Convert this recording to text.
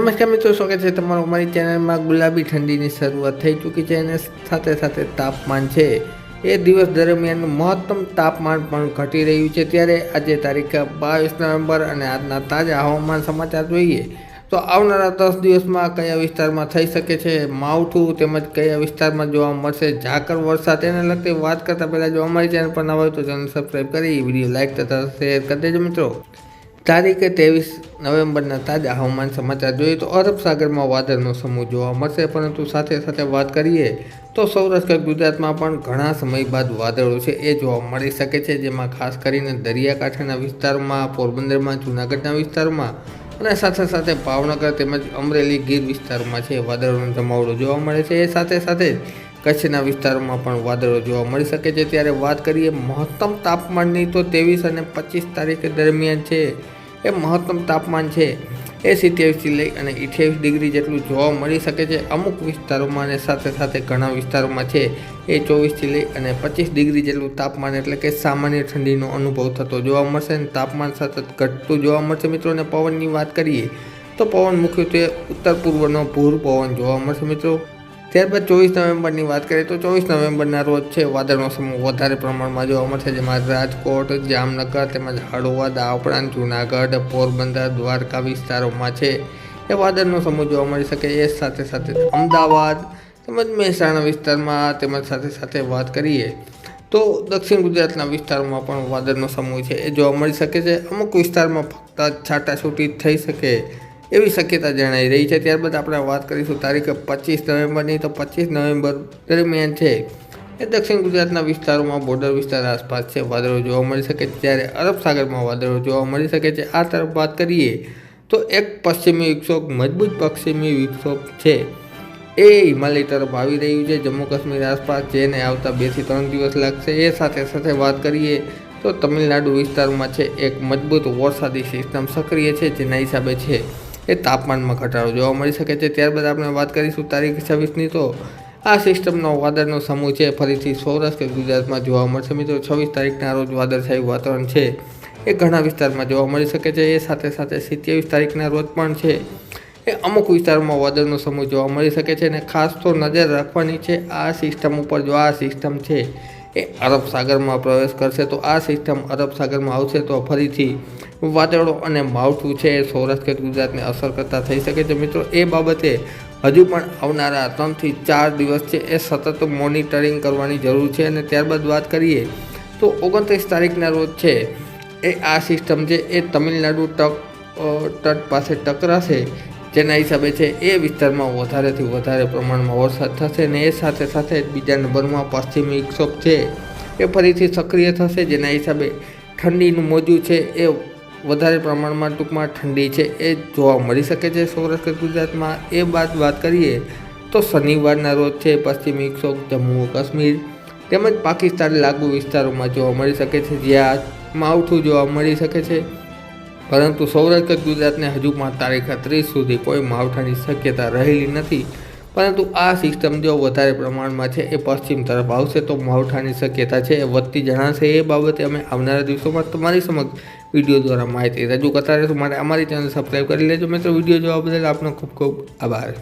નમસ્કાર મિત્રો, સ્વાગત છે તમારું અમારી ચેનલમાં ગુલાબી ઠંડીની શરૂઆત થઈ ચૂકી છે અને સાથે સાથે તાપમાન છે. એ દિવસ દરમિયાન મહત્તમ તાપમાન પણ ઘટી રહ્યું છે. ત્યારે આજે તારીખ બાવીસ નવેમ્બર અને આજના તાજા હવામાન સમાચાર જોઈએ તો આવનારા દસ દિવસમાં કયા વિસ્તારમાં થઈ શકે છે માવઠું તેમજ કયા વિસ્તારમાં જોવા મળશે ઝાકર વરસાદ તેને લગતી વાત કરતાં પહેલાં જો અમારી ચેનલ પર ના હોય તો ચેનલ સબસ્ક્રાઈબ કરી, વીડિયો લાઇક તથા શેર કરી દેજો મિત્રો. તારીખે ત્રેવીસ નવેમ્બરના તાજા હવામાન સમાચાર જોઈએ તો અરબ સાગરમાં વાદળનો સમૂહ જોવા મળશે, પરંતુ સાથે સાથે વાત કરીએ તો સૌરાષ્ટ્ર ગુજરાતમાં પણ ઘણા સમય બાદ વાદળો છે, એ જોવા મળી શકે છે, જેમાં ખાસ કરીને દરિયાકાંઠાના વિસ્તારમાં, પોરબંદરમાં, જૂનાગઢના વિસ્તારમાં અને સાથે સાથે ભાવનગર તેમજ અમરેલી ગીર વિસ્તારમાં છે, વાદળોનો જમાવડો જોવા મળે છે, એ સાથે સાથે કચ્છના વિસ્તારોમાં પણ વાદળો જોવા મળી શકે છે. ત્યારે વાત કરીએ મહત્તમ તાપમાનની તો ત્રેવીસ અને પચીસ તારીખે દરમિયાન છે. એ મહત્તમ તાપમાન છે. એ સિત્યાવીસથી લઈ અને અઠ્યાવીસ ડિગ્રી જેટલું જોવા મળી શકે છે. અમુક વિસ્તારોમાં અને સાથે સાથે ઘણા વિસ્તારોમાં છે. એ ચોવીસથી લઈ અને પચીસ ડિગ્રી જેટલું તાપમાન એટલે કે સામાન્ય ઠંડીનો અનુભવ થતો જોવા મળશે અને તાપમાન સતત ઘટતું જોવા મળશે. મિત્રો, અને પવનની વાત કરીએ તો પવન મુખ્યત્વે ઉત્તર પૂર્વનો ભૂર પવન જોવા મળશે. મિત્રો ત્યારબાદ ચોવીસ નવેમ્બરની વાત કરીએ તો ચોવીસ નવેમ્બરના રોજ છે વાદળનો સમૂહ વધારે પ્રમાણમાં જોવા મળશે, જેમાં રાજકોટ, જામનગર તેમજ હળવદ આ ઉપરાંત જૂનાગઢ, પોરબંદર, દ્વારકા વિસ્તારોમાં છે એ વાદળનો સમૂહ જોવા મળી શકે. એ સાથે સાથે અમદાવાદ તેમજ મહેસાણા વિસ્તારમાં તેમજ સાથે સાથે વાત કરીએ તો દક્ષિણ ગુજરાતના વિસ્તારોમાં પણ વાદળનો સમૂહ છે એ જોવા મળી શકે છે. અમુક વિસ્તારમાં ફક્ત છાટાછૂટી થઈ શકે એવી શક્યતા જણાઈ રહી છે. ત્યારબાદ આપણે વાત કરીશું તારીખ પચીસ નવેમ્બરની. તો પચીસ નવેમ્બર દરમિયાન છે એ દક્ષિણ ગુજરાતના વિસ્તારોમાં બોર્ડર વિસ્તાર આસપાસ છે. વાદળો જોવા મળી શકે છે. જ્યારે અરબ સાગરમાં વાદળો જોવા મળી શકે છે. આ તરફ વાત કરીએ તો એક પશ્ચિમી વિક્ષોભ, મજબૂત પશ્ચિમી વિક્ષોભ છે. એ હિમાલય તરફ આવી રહ્યું છે. જમ્મુ કાશ્મીર આસપાસ જેને આવતા બેથી ત્રણ દિવસ લાગશે. એ સાથે સાથે વાત કરીએ તો તમિલનાડુ વિસ્તારમાં છે એક મજબૂત વરસાદી સિસ્ટમ સક્રિય છે, જેના હિસાબે છે એ તાપમાનમાં ઘટાડો જોવા મળી શકે છે. ત્યારબાદ આપણે વાત કરીશું તારીખ છવ્વીસની. તો આ સિસ્ટમનો વાદળનો સમૂહ છે. ફરીથી સૌરાષ્ટ્ર ગુજરાતમાં જોવા મળશે મિત્રો. છવ્વીસ તારીખના રોજ વાદળછાયું વાતાવરણ છે. એ ઘણા વિસ્તારમાં જોવા મળી શકે છે. એ સાથે સાથે સિત્યાવીસ તારીખના રોજ પણ છે. એ અમુક વિસ્તારોમાં વાદળનો સમૂહ જોવા મળી શકે છે અને ખાસ તો નજર રાખવાની છે આ સિસ્ટમ ઉપર જો આ સિસ્ટમ છે એ અરબ સાગરમાં પ્રવેશ કરશે, તો આ સિસ્ટમ અરબ સાગરમાં આવશે, તો ફરીથી વાદળો અને માવઠું છે એ સૌરાષ્ટ્ર ગુજરાતને અસર કરતા થઈ શકે છે. મિત્રો, એ બાબતે હજુ પણ આવનારા ત્રણથી ચાર દિવસ છે, એ સતત મોનિટરિંગ કરવાની જરૂર છે. અને ત્યારબાદ વાત કરીએ, તો ઓગણત્રીસ તારીખના રોજ છે, એ આ સિસ્ટમ છે, એ તમિલનાડુ તટ તટ પાસે ટકરાશે. જેના હિસાબે છે એ વિસ્તારમાં વધારેથી વધારે પ્રમાણમાં વરસાદ થશે અને એ સાથે સાથે બીજા નંબરમાં પશ્ચિમી વિક્ષોભ છે. એ ફરીથી સક્રિય થશે, જેના હિસાબે ઠંડીનું મોજું છે એ વધારે પ્રમાણમાં ટૂંકમાં ઠંડી છે એ જોવા મળી શકે છે. સૌરાષ્ટ્ર ગુજરાતમાં એ બાદ વાત કરીએ તો શનિવારના રોજ છે પશ્ચિમી વિક્ષોભ જમ્મુ કાશ્મીર તેમજ પાકિસ્તાન લાગુ વિસ્તારોમાં જોવા મળી શકે છે. જ્યાં માવઠું જોવા મળી શકે છે. પરંતુ સૌરાષ્ટ્ર ગુજરાતને હજુ પણ તારીખ ત્રીસ સુધી કોઈ માવઠાની શક્યતા રહેલી નથી. પરંતુ આ સિસ્ટમ જો વધારે પ્રમાણમાં છે એ પશ્ચિમ તરફ આવશે તો માવઠાની શક્યતા છે એ વધતી જણાશે. એ બાબતે અમે આવનારા દિવસોમાં તમારી સમક્ષ વીડિયો દ્વારા માહિતી રજૂ કરતા રહીશું. માટે અમારી ચેનલ સબસ્ક્રાઈબ કરી લેજો. મિત્રો, વીડિયો જોવા બદલ આપનો ખૂબ ખૂબ આભાર.